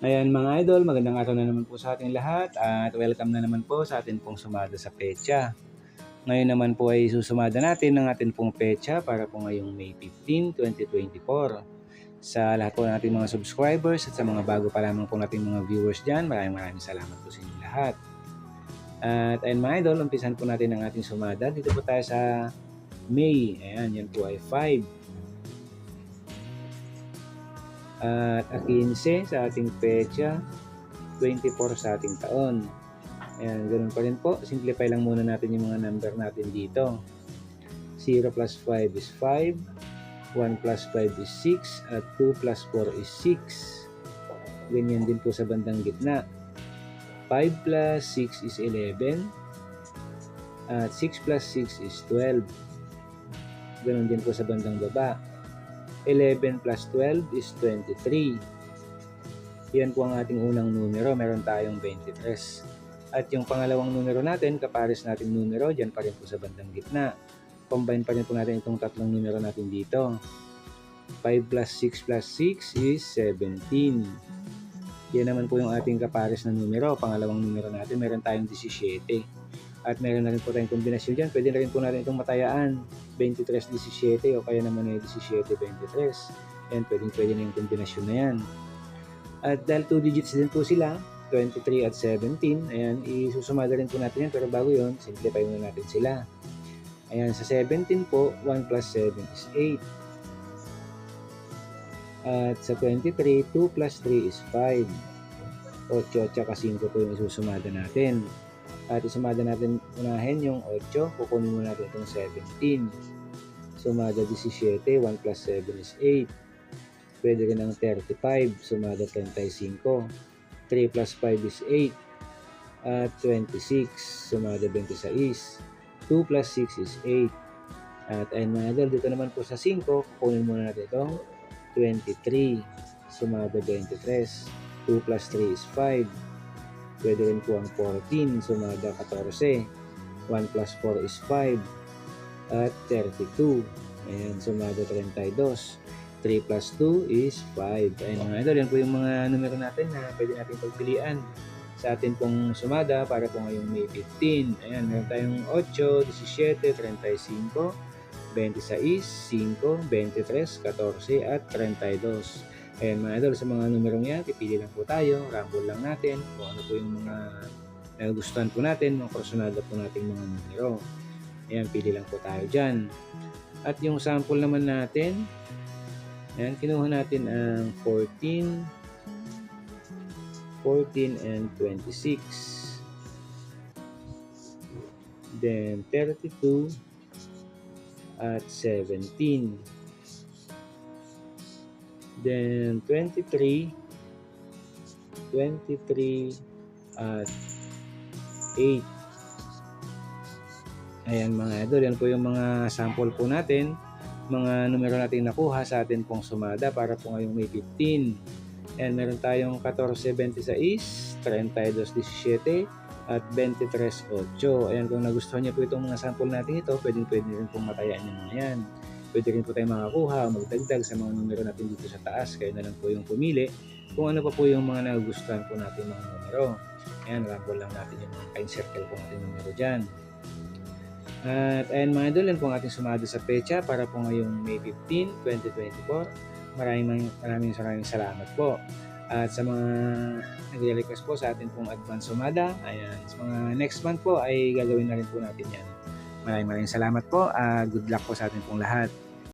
Ayan mga idol, magandang araw na naman po sa ating lahat at welcome na naman po sa atin pong sumada sa pecha. Ngayon naman po ay susumada natin ng atin pong pecha para po ngayong May 15, 2024. Sa lahat po nating mga subscribers at sa mga bago pa lamang po nating mga viewers dyan, maraming maraming salamat po sa inyo lahat. At ayun mga idol, umpisan po natin ang ating sumada. Dito po tayo sa May. Ayan, yan po ay 5. At a 15 sa ating pecha, 24 sa ating taon. Ayan, ganun pa rin po. Simplify lang muna natin yung mga number natin dito. 0 plus 5 is 5, 1 plus 5 is 6, at 2 plus 4 is 6. Ganyan din po sa bandang gitna. 5 plus 6 is 11, at 6 plus 6 is 12. Ganun din po sa bandang baba. 11 plus 12 is 23. Yan po ang ating unang numero. Meron tayong 23. At yung pangalawang numero natin, kapares natin numero, dyan pa rin po sa bandang gitna. Combine pa rin po natin itong tatlong numero natin dito. 5 plus 6 plus 6 is 17. Yan naman po yung ating kapares na numero. Pangalawang numero natin, meron tayong 17. At meron na rin po tayong kombinasyon dyan. Pwede na rin po natin itong matayaan. 23-17 o kaya naman ay 17-23. Yan, pwede, pwede na yung kombinasyon na yan. At dahil 2 digits din po sila, 23 at 17, ayan, isusumada rin po natin yan. Pero bago yon simplify muna natin sila. Ayan, sa 17 po, 1 plus 7 is 8. At sa 23, 2 plus 3 is 5. 8 at saka 5 po yung isusumada natin. At isumada natin unahin yung 8, kukunin muna natin itong 17. Sumada 17, 1 plus 7 is 8. Pwede rin ang 35, sumada 35. 3 plus 5 is 8. At 26, sumada 26. 2 plus 6 is 8. At ayun mga idol, dito naman po sa 5, kukunin muna natin itong 23. Sumada 23. 2 plus 3 is 5. Pwede rin po ang 14, sumada 14. 1 plus 4 is 5. At 32. Ayan, sumada 32. 3 plus 2 is 5. Ayan mga idol, yan po yung mga numero natin na pwede natin pagpilian sa atin pong sumada para po ngayong May 15. Ayan, meron tayong 8, 17, 35, 26, 5, 23, 14, at 32. Ayan mga idol, sa mga numerong yan, pipili lang po tayo, rumble lang natin, kung ano po yung mga nagustuhan po natin, mga personada po nating mga numero. Ayan, pili lang po tayo dyan. At yung sample naman natin, ayan, kinuha natin ang 14, 14 and 26. Then 32 at 17. Then 23, 23 at 8. Ayan mga idol, yan po yung mga sample po natin, mga numero natin nakuha sa atin pong sumada para po ngayong May 15. Ayan, meron tayong 14.26, 32.17, at 23.8. Ayan, kung nagustuhan niyo po itong mga sample natin ito, pwedeng pwede rin pong matayaan yung mga yan. Pwede rin po tayo makakuha magdagdag sa mga numero natin dito sa taas. Kayo na lang po yung pumili kung ano pa po yung mga nagustuhan po natin mga numero. Ayan, rumble lang natin yung mga kind circle po natin numero dyan. At ayan mga idol, yan po ang ating sumado sa pecha para po ngayong May 15, 2024. Maraming maraming maraming salamat po. At sa mga nagre-request po sa atin pong advance sumada, ayan, sa mga next month po ay gagawin na rin po natin yan. Maraming maraming salamat po. Ah, good luck po sa atin pong lahat.